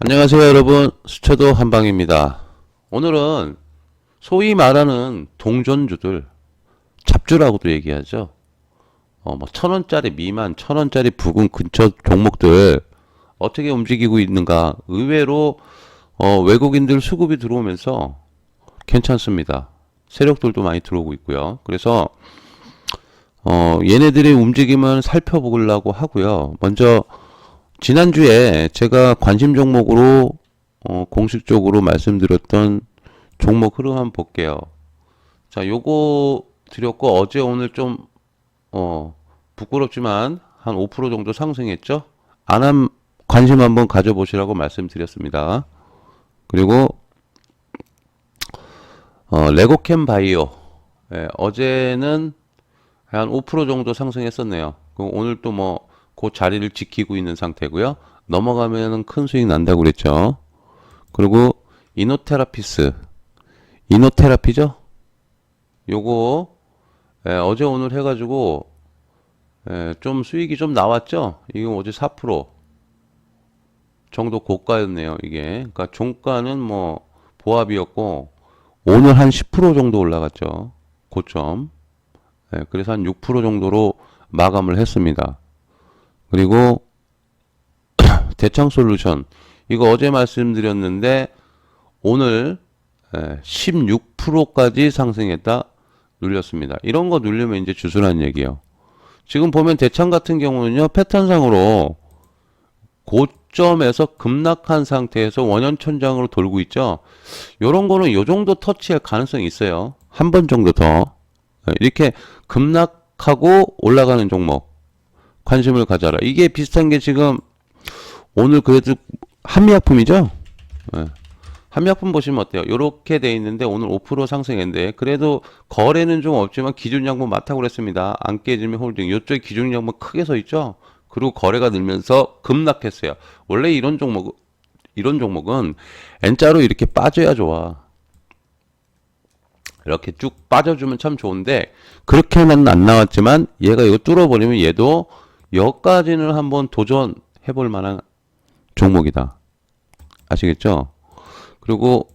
안녕하세요 여러분. 수채도 한방입니다. 오늘은 소위 말하는 동전주들 잡주라고도 얘기하죠. 어, 뭐 천원짜리 미만 천원짜리 부근 근처 종목들 어떻게 움직이고 있는가 의외로 어, 외국인들 수급이 들어오면서 괜찮습니다. 세력들도 많이 들어오고 있고요. 그래서 어, 얘네들의 움직임을 살펴보려고 하고요. 먼저 지난주에 제가 관심 종목으로 어, 공식적으로 말씀드렸던 종목 흐름 한번 볼게요. 자, 요거 드렸고 어제 오늘 좀 어, 부끄럽지만 한 5% 정도 상승했죠. 안함 관심 한번 가져보시라고 말씀드렸습니다. 그리고 어, 레고캠 바이오 예, 어제는 한 5% 정도 상승했었네요. 그럼 오늘 또뭐 그 자리를 지키고 있는 상태고요. 넘어가면은 큰 수익 난다고 그랬죠. 그리고 이노테라피스 이노테라피죠? 요거 예, 어제 오늘 해가지고 예, 좀 수익이 좀 나왔죠? 이거 어제 4% 정도 고가였네요. 이게 그러니까 종가는 뭐 보합이었고 오늘 한 10% 정도 올라갔죠. 고점. 예, 그래서 한 6% 정도로 마감을 했습니다. 그리고 대창 솔루션 이거 어제 말씀드렸는데 오늘 16%까지 상승했다 눌렸습니다. 이런 거 눌리면 이제 주술한 얘기예요. 지금 보면 대창 같은 경우는요 패턴상으로 고점에서 급락한 상태에서 원현천장으로 돌고 있죠. 요런 거는 요 정도 터치할 가능성이 있어요. 한 번 정도 더 이렇게 급락하고 올라가는 종목 관심을 가져라. 이게 비슷한 게 지금 오늘 그래도 한미약품이죠? 예. 한미약품 보시면 어때요? 요렇게 돼 있는데 오늘 5% 상승했는데 그래도 거래는 좀 없지만 기준 양봉 많다고 그랬습니다. 안 깨지면 홀딩. 요쪽에 기준 양봉 크게 서 있죠? 그리고 거래가 늘면서 급락했어요. 원래 이런 종목 이런 종목은 N자로 이렇게 빠져야 좋아. 이렇게 쭉 빠져주면 참 좋은데 그렇게는 안 나왔지만 얘가 이거 뚫어버리면 얘도 여기까지는 한번 도전해 볼 만한 종목이다. 아시겠죠? 그리고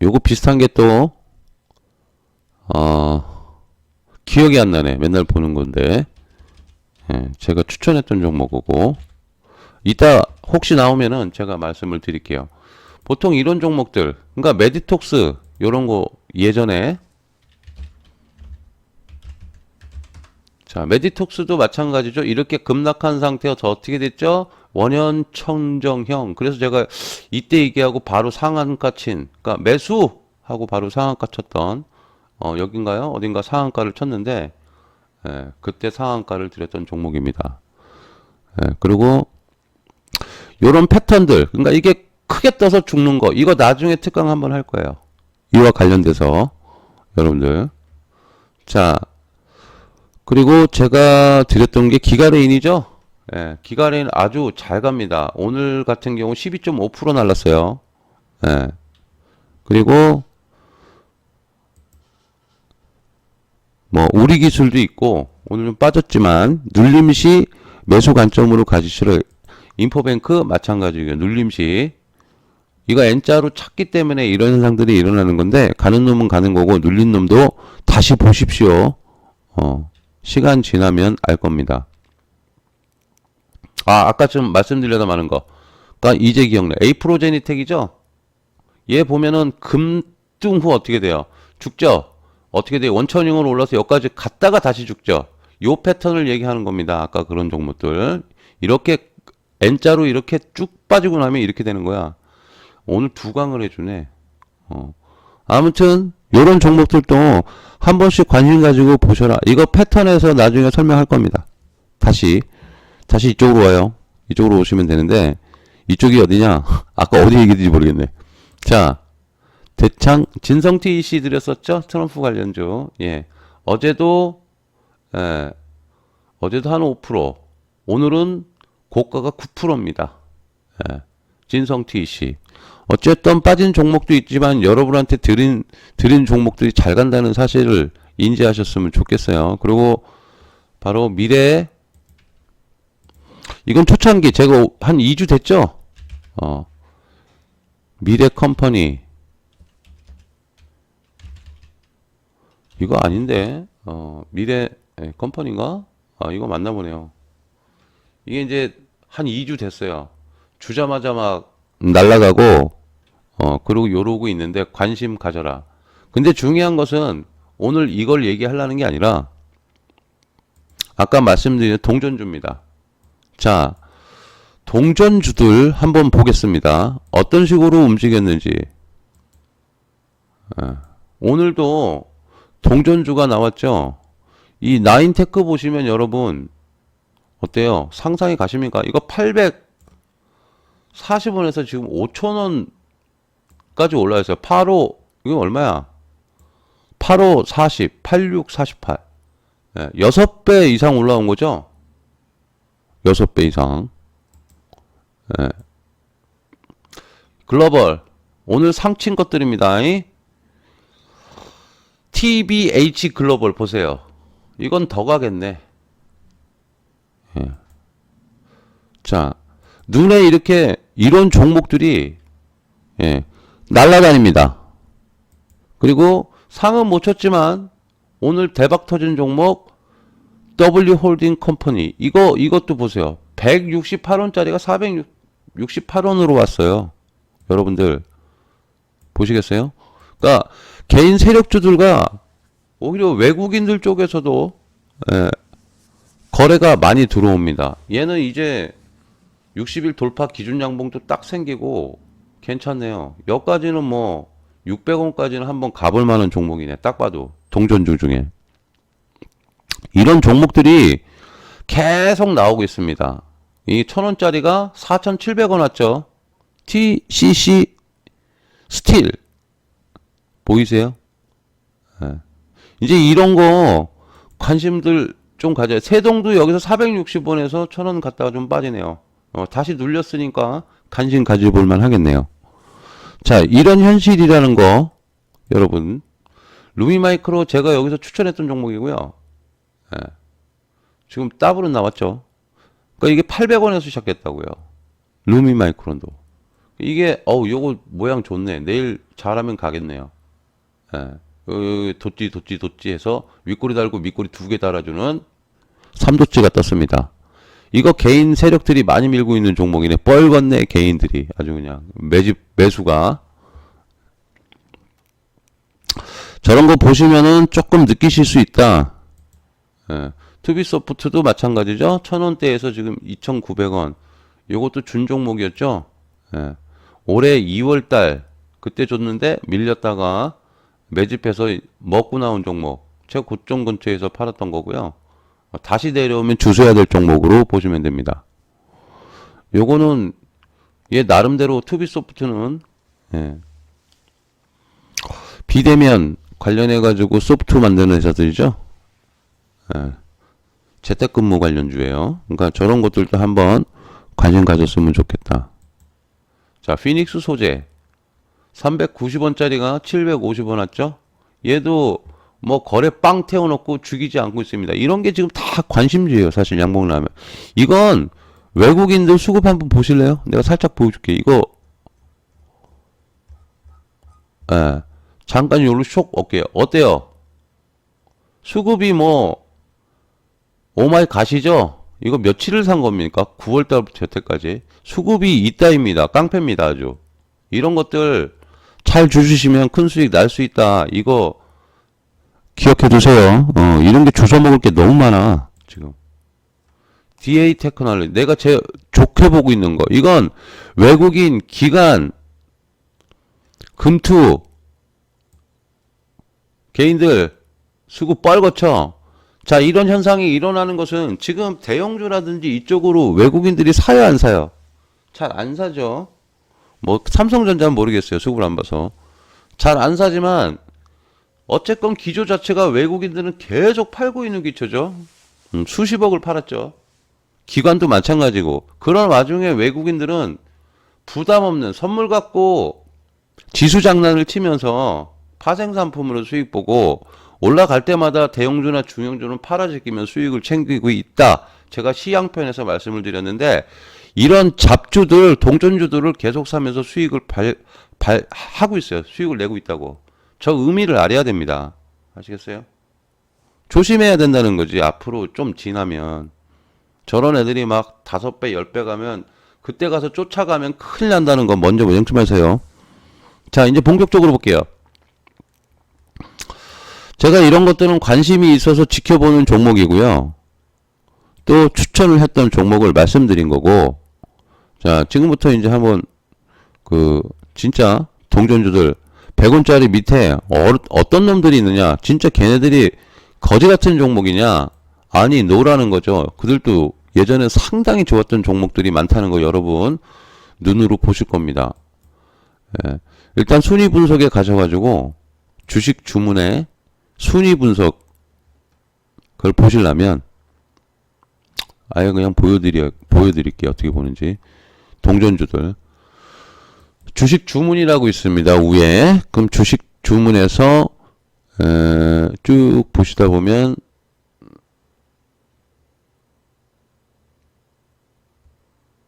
요거 비슷한 게또 어, 기억이 안 나네. 맨날 보는 건데. 예, 제가 추천했던 종목이고 이따 혹시 나오면은 제가 말씀을 드릴게요. 보통 이런 종목들, 그러니까 메디톡스 요런 거 예전에 자, 메디톡스도 마찬가지죠. 이렇게 급락한 상태에서 어떻게 됐죠? 원현 청정형. 그래서 제가 이때 얘기하고 바로 상한가 친. 그러니까 매수 하고 바로 상한가 쳤던 어, 여긴가요? 어딘가 상한가를 쳤는데 예, 그때 상한가를 드렸던 종목입니다. 예, 그리고 요런 패턴들. 그러니까 이게 크게 떠서 죽는 거. 이거 나중에 특강 한번 할 거예요. 이와 관련돼서 여러분들. 자, 그리고 제가 드렸던 게 기가레인이죠. 예, 기가레인 아주 잘 갑니다. 오늘 같은 경우 12.5% 날랐어요. 예. 그리고 뭐 우리 기술도 있고 오늘 좀 빠졌지만 눌림시 매수 관점으로 가지시라 인포뱅크 마찬가지고요. 눌림시 이거 N자로 찾기 때문에 이런 현상들이 일어나는 건데 가는 놈은 가는 거고 눌린 놈도 다시 보십시오. 어. 시간 지나면 알 겁니다. 아, 아까 좀 말씀드려다 마는 거. 그러니까 이제 기억나. 에이프로제니텍이죠? 얘 보면은 금뚱 후 어떻게 돼요? 죽죠? 어떻게 돼요? 원천형으로 올라서 여기까지 갔다가 다시 죽죠? 요 패턴을 얘기하는 겁니다. 아까 그런 종목들. 이렇게 N자로 이렇게 쭉 빠지고 나면 이렇게 되는 거야. 오늘 두 강을 해주네. 어. 아무튼 요런 종목들도 한 번씩 관심 가지고 보셔라. 이거 패턴에서 나중에 설명할 겁니다. 다시 다시 이쪽으로 와요. 이쪽으로 오시면 되는데 이쪽이 어디냐? 아까 어디 얘기인지 모르겠네. 자, 대창 진성티 이씨 드렸었죠? 트럼프 관련주. 예. 어제도 예. 어제도 한 5%. 오늘은 고가가 9%입니다. 예. 진성티 씨. 어쨌든 빠진 종목도 있지만 여러분한테 드린 드린 종목들이 잘 간다는 사실을 인지하셨으면 좋겠어요. 그리고 바로 미래 이건 초창기 제가 오- 한 2주 됐죠? 어. 미래 컴퍼니. 이거 아닌데. 어, 미래 에, 컴퍼니인가? 아, 이거 맞나 보네요. 이게 이제 한 2주 됐어요. 주자마자 막 날아가고 어, 그리고 요러고 있는데 관심 가져라. 근데 중요한 것은 오늘 이걸 얘기하려는 게 아니라 아까 말씀드린 동전주입니다. 자, 동전주들 한번 보겠습니다. 어떤 식으로 움직였는지. 예. 오늘도 동전주가 나왔죠. 이 나인테크 보시면 여러분 어때요? 상상이 가십니까? 이거 840원에서 지금 5천원 까지 올라왔어요. 85 이거 얼마야? 85 40, 86 48. 예, 6배 이상 올라온 거죠? 6배 이상. 예. 글로벌. 오늘 상친 것들입니다. 이. TBH 글로벌 보세요. 이건 더 가겠네. 예. 자, 눈에 이렇게 이런 종목들이 예, 날라다닙니다. 그리고 상은 못 쳤지만 오늘 대박 터진 종목 W 홀딩 컴퍼니 이거 이것도 보세요. 168원짜리가 468원으로 왔어요. 여러분들 보시겠어요? 그러니까 개인 세력주들과 오히려 외국인들 쪽에서도 예, 거래가 많이 들어옵니다. 얘는 이제 60일 돌파 기준 양봉도 딱 생기고 괜찮네요. 여기까지는 뭐 600원까지는 한번 가볼 만한 종목이네. 딱 봐도 동전주 중에 이런 종목들이 계속 나오고 있습니다. 이 1000원짜리가 4,700원 왔죠. TCC 스틸 보이세요? 예. 이제 이런 거 관심들 좀 가져요. 세동도 여기서 460원에서 1000원 갔다가 좀 빠지네요. 어, 다시 눌렸으니까 관심 가져볼 만 하겠네요. 자, 이런 현실이라는 거 여러분 루미 마이크로 제가 여기서 추천했던 종목이고요. 예. 지금 더블은 나왔죠. 그러니까 이게 800원에서 시작했다고요. 루미 마이크론도. 이게 어우 요거 모양 좋네. 내일 잘하면 가겠네요. 예. 어, 도찌 도찌 도찌 해서 윗꼬리 달고 밑꼬리 두 개 달아주는 삼도찌가 떴습니다. 이거 개인 세력들이 많이 밀고 있는 종목이네. 뻘건네 개인들이 아주 그냥 매집 매수가 저런 거 보시면은 조금 느끼실 수 있다. 예. 투비소프트도 마찬가지죠. 천 원대에서 지금 2,900원. 요것도 준 종목이었죠. 예. 올해 2월 달 그때 줬는데 밀렸다가 매집해서 먹고 나온 종목. 제가 고점 근처에서 팔았던 거고요. 어, 다시 내려오면 주셔야 될 종목으로 보시면 됩니다. 요거는 얘 나름대로 투비 소프트는 예. 비대면 관련해 가지고 소프트 만드는 회사들이죠. 예. 재택근무 관련주예요. 그러니까 저런 것들도 한번 관심 가졌으면 좋겠다. 자, 피닉스 소재 390원짜리가 750원 왔죠? 얘도 뭐 거래 빵 태워놓고 죽이지 않고 있습니다. 이런 게 지금 다 관심주예요. 사실 양봉 라면. 이건 외국인들 수급 한번 보실래요? 내가 살짝 보여줄게. 이거 예. 잠깐 요로 쇽 올게요. 어때요? 수급이 뭐 오마이 가시죠? 이거 며칠을 산 겁니까? 9월 달부터 여태까지 수급이 있다입니다. 깡패입니다, 아주. 이런 것들 잘 주시면 큰 수익 날 수 있다. 이거 기억해 두세요. 어, 이런 게 주워 먹을 게 너무 많아. 지금. DA 테크놀로지. 내가 제 좋게 보고 있는 거. 이건 외국인 기관 금투 개인들 수급 뻘거쳐. 자, 이런 현상이 일어나는 것은 지금 대형주라든지 이쪽으로 외국인들이 사요, 안 사요? 잘 안 사죠. 뭐, 삼성전자는 모르겠어요. 수급을 안 봐서. 잘 안 사지만, 어쨌건 기조 자체가 외국인들은 계속 팔고 있는 기초죠. 음, 수십억을 팔았죠. 기관도 마찬가지고. 그런 와중에 외국인들은 부담 없는 선물 갖고 지수 장난을 치면서 파생 상품으로 수익 보고 올라갈 때마다 대형주나 중형주는 팔아제끼면 수익을 챙기고 있다. 제가 시향편에서 말씀을 드렸는데 이런 잡주들 동전주들을 계속 사면서 수익을 발, 발 하고 있어요. 수익을 내고 있다고. 저 의미를 알아야 됩니다. 아시겠어요? 조심해야 된다는 거지. 앞으로 좀 지나면 저런 애들이 막 다섯 배, 열 배 가면 그때 가서 쫓아가면 큰일 난다는 거 먼저 명심하세요. 자, 이제 본격적으로 볼게요. 제가 이런 것들은 관심이 있어서 지켜보는 종목이고요. 또 추천을 했던 종목을 말씀드린 거고, 자, 지금부터 이제 한번 그 진짜 동전주들 100원짜리 밑에 어, 떤 놈들이 있느냐? 진짜 걔네들이 거지 같은 종목이냐? 아니, 노라는 거죠. 그들도 예전에 상당히 좋았던 종목들이 많다는 거 여러분 눈으로 보실 겁니다. 예. 일단 순위 분석에 가셔가지고 주식 주문에 순위 분석 그걸 보시려면 아예 그냥 보여드려 보여드릴게요 어떻게 보는지 동전주들 주식 주문이라고 있습니다 위에 그럼 주식 주문에서 에, 쭉 보시다 보면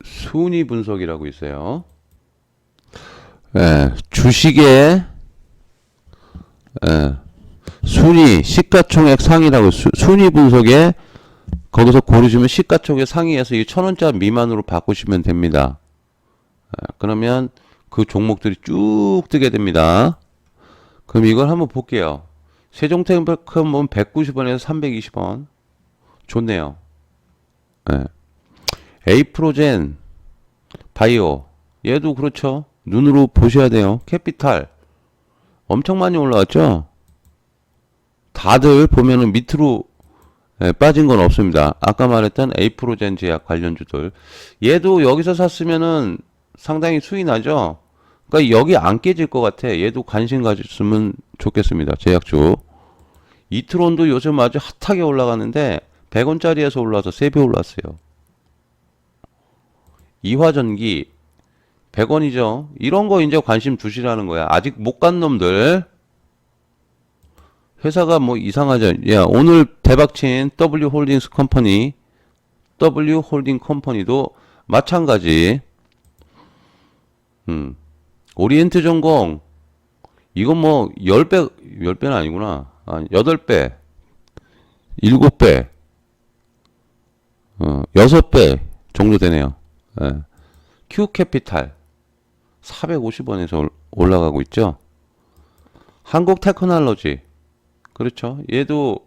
순위 분석이라고 있어요. 예, 주식의 예, 순위 시가총액 상위라고 수, 순위 분석에 거기서 고르시면 시가총액 상위에서 이 천 원짜리 미만으로 바꾸시면 됩니다. 예, 그러면 그 종목들이 쭉 뜨게 됩니다. 그럼 이걸 한번 볼게요. 세종테크는 보면 190원에서 320원. 좋네요. 예. 에이프로젠 바이오 얘도 그렇죠. 눈으로 보셔야 돼요. 캐피탈 엄청 많이 올라왔죠. 다들 보면은 밑으로 예, 빠진 건 없습니다. 아까 말했던 에이프로젠 제약 관련주들 얘도 여기서 샀으면은 상당히 수익 나죠. 그러니까 여기 안 깨질 것 같아. 얘도 관심 가졌으면 좋겠습니다. 제약주 이트론도 요즘 아주 핫하게 올라가는데 100원짜리에서 올라와서 3배 올랐어요. 이화전기 100원이죠. 이런 거 이제 관심 두시라는 거야. 아직 못 간 놈들. 회사가 뭐 이상하죠. 야, 오늘 대박친 W 홀딩스 컴퍼니, W 홀딩 컴퍼니도 마찬가지. 음. 오리엔트 전공. 이건 뭐 10배, 10배는 아니구나. 아, 8배. 7배. 어, 6배 정도 되네요. 예. Q 캐피탈 450원에서 올라가고 있죠. 한국 테크놀로지 그렇죠. 얘도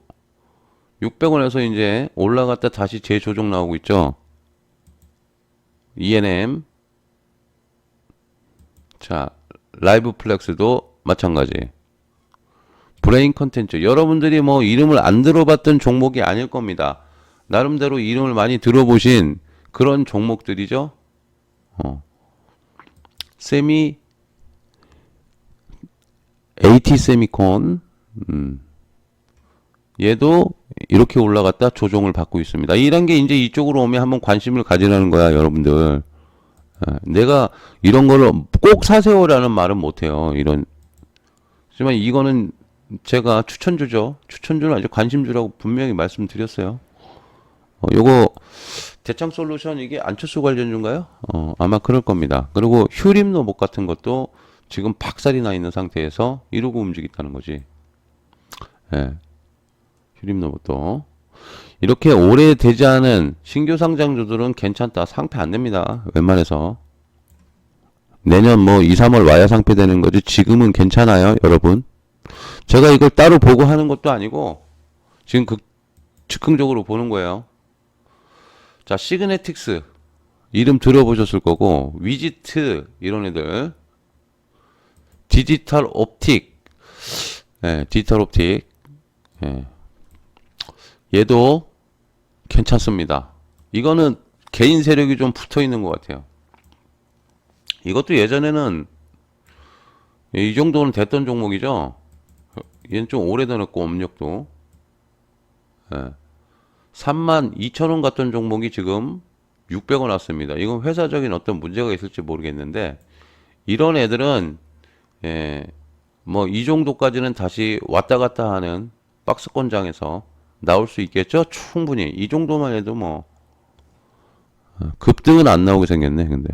600원에서 이제 올라갔다 다시 재조정 나오고 있죠. ENM 자 라이브 플렉스도 마찬가지. 브레인 컨텐츠 여러분들이 뭐 이름을 안 들어봤던 종목이 아닐 겁니다. 나름대로 이름을 많이 들어보신 그런 종목들이죠. 어. 세미 AT 세미콘 음. 얘도 이렇게 올라갔다 조정을 받고 있습니다. 이런 게 이제 이쪽으로 오면 한번 관심을 가지라는 거야, 여러분들. 예, 내가 이런 거를 꼭 사세요라는 말은 못 해요. 이런 하지만 이거는 제가 추천주죠. 추천주는 아주 관심주라고 분명히 말씀드렸어요. 어, 요거 대창 솔루션 이게 안철수 관련주인가요? 어, 아마 그럴 겁니다. 그리고 휴림 로봇 같은 것도 지금 박살이 나 있는 상태에서 이러고 움직였다는 거지. 예. 휴림 로봇도 이렇게 오래 되지 않은 신규 상장주들은 괜찮다. 상패 안 냅니다. 웬만해서. 내년 뭐 2, 3월 와야 상패되는 거지. 지금은 괜찮아요, 여러분. 제가 이걸 따로 보고 하는 것도 아니고 지금 그 즉흥적으로 보는 거예요. 자, 시그네틱스 이름 들어보셨을 거고 위지트 이런 애들 디지털 옵틱 예, 디지털 옵틱 예. 얘도 괜찮습니다. 이거는 개인 세력이 좀 붙어 있는 것 같아요. 이것도 예전에는 이 정도는 됐던 종목이죠. 얘는 좀 오래되었고 업력도 예. 3만 2천 원 같던 종목이 지금 600원 왔습니다. 이건 회사적인 어떤 문제가 있을지 모르겠는데 이런 애들은 예, 뭐 이 정도까지는 다시 왔다 갔다 하는 박스권장에서 나올 수 있겠죠? 충분히 이 정도만 해도 뭐 어, 급등은 안 나오게 생겼네, 근데.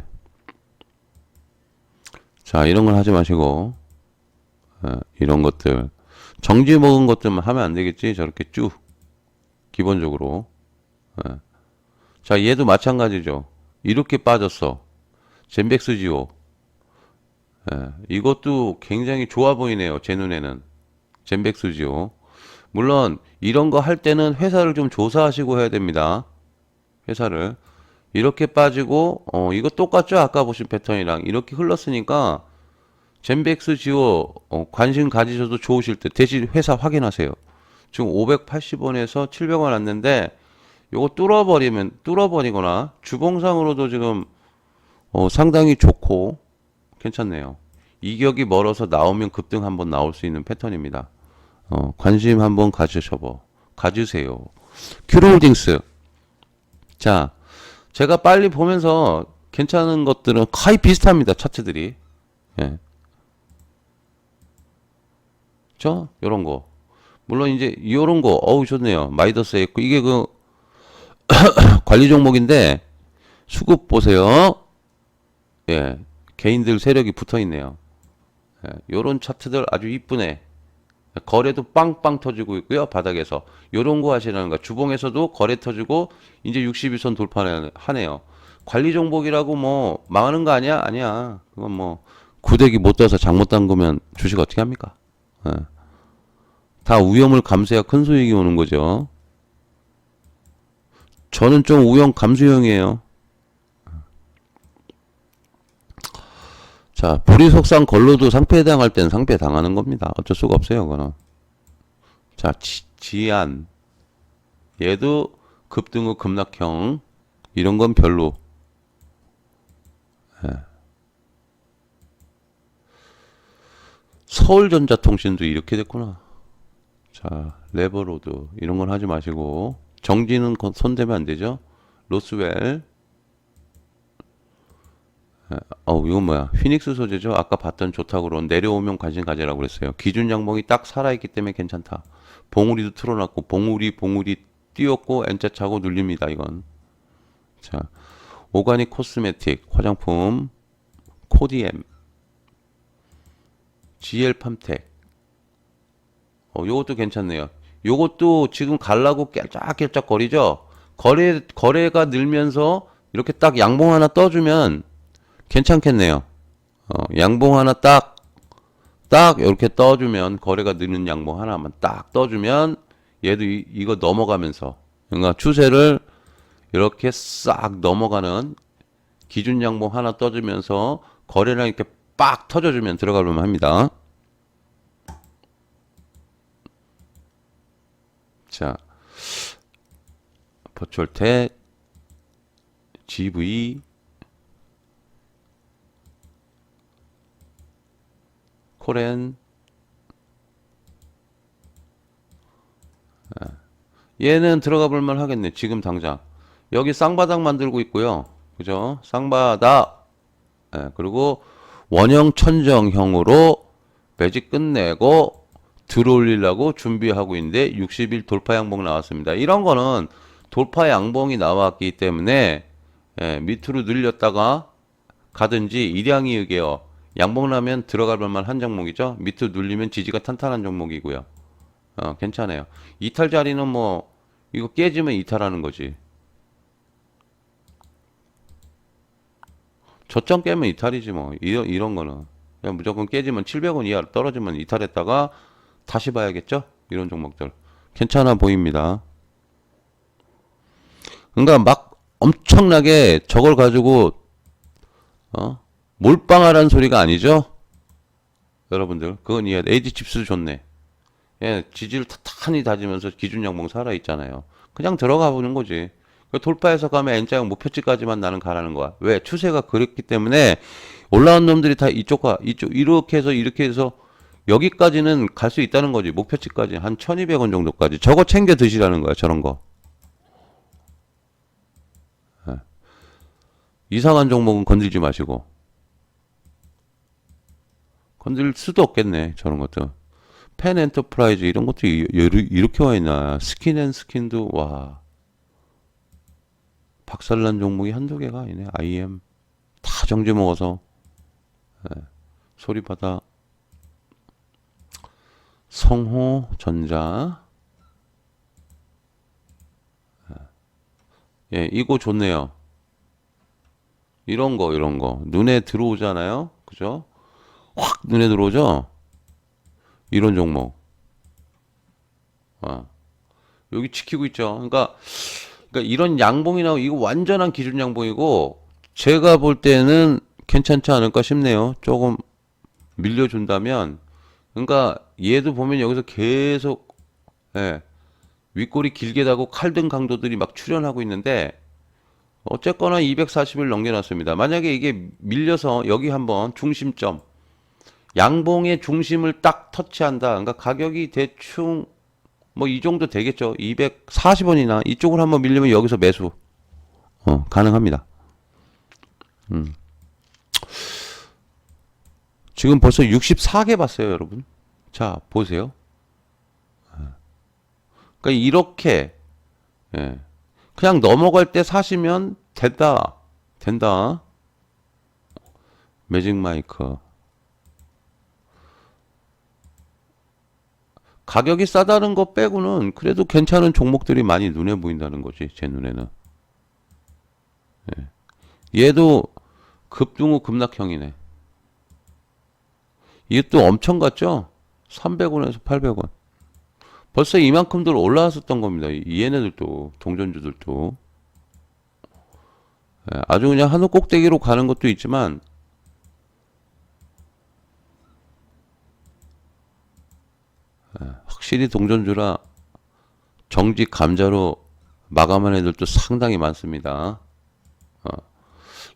자, 이런 건 하지 마시고, 어, 이런 것들. 정지 먹은 것들만 하면 안 되겠지? 저렇게 쭉. 기본적으로. 어. 자, 얘도 마찬가지죠. 이렇게 빠졌어. 젠백스 지오. 예, 이것도 굉장히 좋아 보이네요. 제 눈에는. 젠백스 지오. 물론, 이런 거 할 때는 회사를 좀 조사하시고 해야 됩니다. 회사를. 이렇게 빠지고, 어, 이거 똑같죠? 아까 보신 패턴이랑. 이렇게 흘렀으니까, 젠백스 지오, 어, 관심 가지셔도 좋으실 때, 대신 회사 확인하세요. 지금 580원에서 700원 왔는데, 요거 뚫어버리면, 뚫어버리거나, 주봉상으로도 지금, 어, 상당히 좋고, 괜찮네요. 이격이 멀어서 나오면 급등 한번 나올 수 있는 패턴입니다. 어, 관심 한번 가지셔보, 가지세요. 큐로홀딩스. 자, 제가 빨리 보면서 괜찮은 것들은 거의 비슷합니다. 차트들이. 예. 저 요런 거. 물론 이제 요런 거 어우 좋네요. 마이더스 했고 이게 그 관리 종목인데 수급 보세요. 예. 개인들 세력이 붙어 있네요. 예. 요런 차트들 아주 이쁘네. 거래도 빵빵 터지고 있고요. 바닥에서. 요런 거 하시라는 거. 주봉에서도 거래 터지고 이제 62선 돌파하네요. 관리 종목이라고 뭐 망하는 거 아니야? 아니야. 그건 뭐 구데기 못 떠서 잘못 담그면 주식 어떻게 합니까? 예. 다 위험을 감수해야 큰 수익이 오는 거죠. 저는 좀 우영 감수형이에요. 자, 불이 속상 걸로도 상패 당할 땐 상패 당하는 겁니다. 어쩔 수가 없어요, 그거는. 자, 지, 지안. 얘도 급등 후 급락형. 이런 건 별로. 예. 서울전자통신도 이렇게 됐구나. 자, 레버로드. 이런 건 하지 마시고. 정지는 건- 손대면 안 되죠. 로스웰. 어, 이건 뭐야? 피닉스 소재죠? 아까 봤던 좋다고 그런 내려오면 관심 가지라고 그랬어요. 기준 양봉이 딱 살아있기 때문에 괜찮다. 봉우리도 틀어놨고, 봉우리, 봉우리 띄었고, N자 차고 눌립니다, 이건. 자, 오가닉 코스메틱, 화장품, 코디엠, GL 팜텍. 어, 요것도 괜찮네요. 요것도 지금 갈라고 깨짝깨짝 거리죠? 거래, 거래가 늘면서 이렇게 딱 양봉 하나 떠주면 괜찮겠네요. 어, 양봉 하나 딱, 딱 이렇게 떠주면, 거래가 느는 양봉 하나만 딱 떠주면, 얘도 이, 이거 넘어가면서, 그러니까 추세를 이렇게 싹 넘어가는 기준 양봉 하나 떠주면서, 거래량 이렇게 빡 터져주면 들어가려면 합니다. 자, 버추얼텍, GV, 코렌. 아, 얘는 들어가 볼만 하겠네 지금 당장. 여기 쌍바닥 만들고 있고요. 그죠? 쌍바닥. 예, 그리고 원형 천정형으로 매직 끝내고 들어올리려고 준비하고 있는데 60일 돌파 양봉 나왔습니다. 이런 거는 돌파 양봉이 나왔기 때문에 예, 밑으로 늘렸다가 가든지 일양이 의게요 양봉 나면 들어갈 만한 한 종목이죠. 밑으로 눌리면 지지가 탄탄한 종목이고요. 어, 괜찮아요. 이탈 자리는 뭐 이거 깨지면 이탈하는 거지. 저점 깨면 이탈이지 뭐. 이런 이런 거는 그냥 무조건 깨지면 700원 이하로 떨어지면 이탈했다가 다시 봐야겠죠. 이런 종목들 괜찮아 보입니다. 그러니까 막 엄청나게 저걸 가지고 어 몰빵하라는 소리가 아니죠? 여러분들 그건 이해 에이지 칩스 좋네. 예, 지지를 탄탄히 다지면서 기준 양봉 살아있잖아요. 그냥 들어가 보는 거지. 그 돌파해서 가면 N자형 목표치까지만 나는 가라는 거야. 왜? 추세가 그랬기 때문에 올라온 놈들이 다 이쪽과 이쪽 이렇게 해서 이렇게 해서 여기까지는 갈 수 있다는 거지. 목표치까지. 한 1200원 정도까지. 저거 챙겨 드시라는 거야 저런 거. 예. 이상한 종목은 건들지 마시고 건들 수도 없겠네 저런 것도. 펜 엔터프라이즈 이런 것도 이렇게 와 있나. 스킨 앤 스킨도 와. 박살난 종목이 한두 개가 아니네. IM 다 정지 먹어서. 예, 소리바다. 성호 전자. 예, 이거 좋네요. 이런 거 이런 거. 눈에 들어오잖아요. 그죠? 확 눈에 들어오죠? 이런 종목. 아. 여기 지키고 있죠. 그러니까 그러니까 이런 양봉이 나오고 이거 완전한 기준 양봉이고 제가 볼 때는 괜찮지 않을까 싶네요. 조금 밀려준다면 그러니까 얘도 보면 여기서 계속 예, 윗골이 길게 다고 칼등 강도들이 막 출현하고 있는데 어쨌거나 240을 넘겨놨습니다. 만약에 이게 밀려서 여기 한번 중심점 양봉의 중심을 딱 터치한다. 그러니까 가격이 대충 뭐 이 정도 되겠죠. 240원이나 이쪽으로 한번 밀리면 여기서 매수 어, 가능합니다. 음. 지금 벌써 64개 봤어요, 여러분. 자, 보세요. 그러니까 이렇게 예. 그냥 넘어갈 때 사시면 된다. 된다. 매직 마이크. 가격이 싸다는 거 빼고는 그래도 괜찮은 종목들이 많이 눈에 보인다는 거지, 제 눈에는. 예. 얘도 급등후 급락형이네. 또 엄청 갔죠? 300원에서 800원. 벌써 이만큼들 올라왔었던 겁니다. 이 얘네들도, 동전주들도. 예, 아주 그냥 하늘 꼭대기로 가는 것도 있지만, 확실히 동전주라 정직 감자로 마감한 애들도 상당히 많습니다. 어,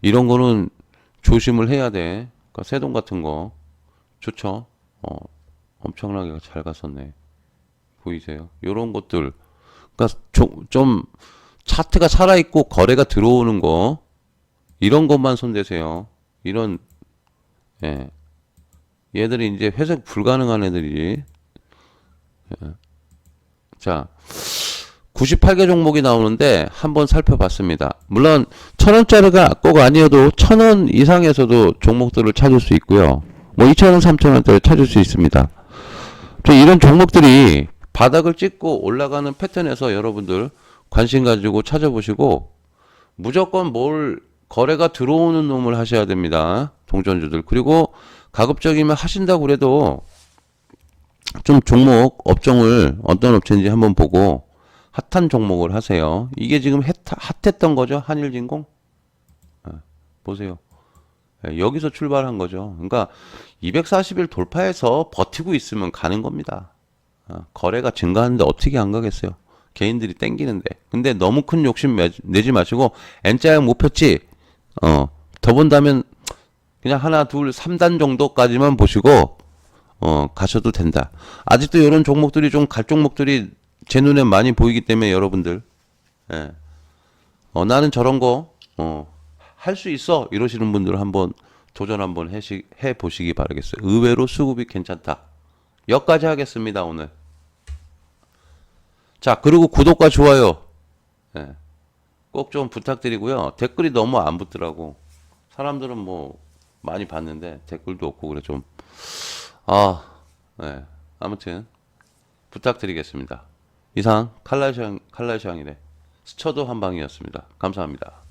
이런 거는 조심을 해야 돼. 그러니까 새돈 같은 거 좋죠. 어, 엄청나게 잘 갔었네. 보이세요? 요런 것들. 그러니까 좀, 좀 차트가 살아 있고 거래가 들어오는 거 이런 것만 손대세요. 이런 예. 얘들이 이제 회색 불가능한 애들이지. 예. 자, 98개 종목이 나오는데 한번 살펴봤습니다. 물론 천 원짜리가 꼭 아니어도 천 원 이상에서도 종목들을 찾을 수 있고요. 뭐 2천 원, 3천 원짜리 찾을 수 있습니다. 저 이런 종목들이 바닥을 찍고 올라가는 패턴에서 여러분들 관심 가지고 찾아보시고 무조건 뭘 거래가 들어오는 놈을 하셔야 됩니다. 동전주들. 그리고 가급적이면 하신다고 그래도 좀 종목 업종을 어떤 업체인지 한번 보고 핫한 종목을 하세요. 이게 지금 핫, 핫했던 거죠. 한일진공. 예, 보세요. 예, 여기서 출발한 거죠. 그러니까 240일 돌파해서 버티고 있으면 가는 겁니다. 어, 거래가 증가하는데 어떻게 안 가겠어요? 개인들이 땡기는데. 근데 너무 큰 욕심 매- 내지 마시고 N자형 목표치 어, 더 본다면 그냥 하나, 둘, 3단 정도까지만 보시고 어, 가셔도 된다. 아직도 이런 종목들이 좀 갈 종목들이 제 눈에 많이 보이기 때문에 여러분들 예. 어, 나는 저런 거 어, 할 수 있어 이러시는 분들 한번 도전 한번 해시, 해 보시기 바라겠어요. 의외로 수급이 괜찮다. 여기까지 하겠습니다 오늘. 자 그리고 구독과 좋아요 예. 꼭 좀 부탁드리고요. 댓글이 너무 안 붙더라고. 사람들은 뭐 많이 봤는데 댓글도 없고 그래 좀 아, 네. 아무튼 부탁드리겠습니다. 이상 칼라시앙 칼라시앙이래 스쳐도 한 방이었습니다. 감사합니다.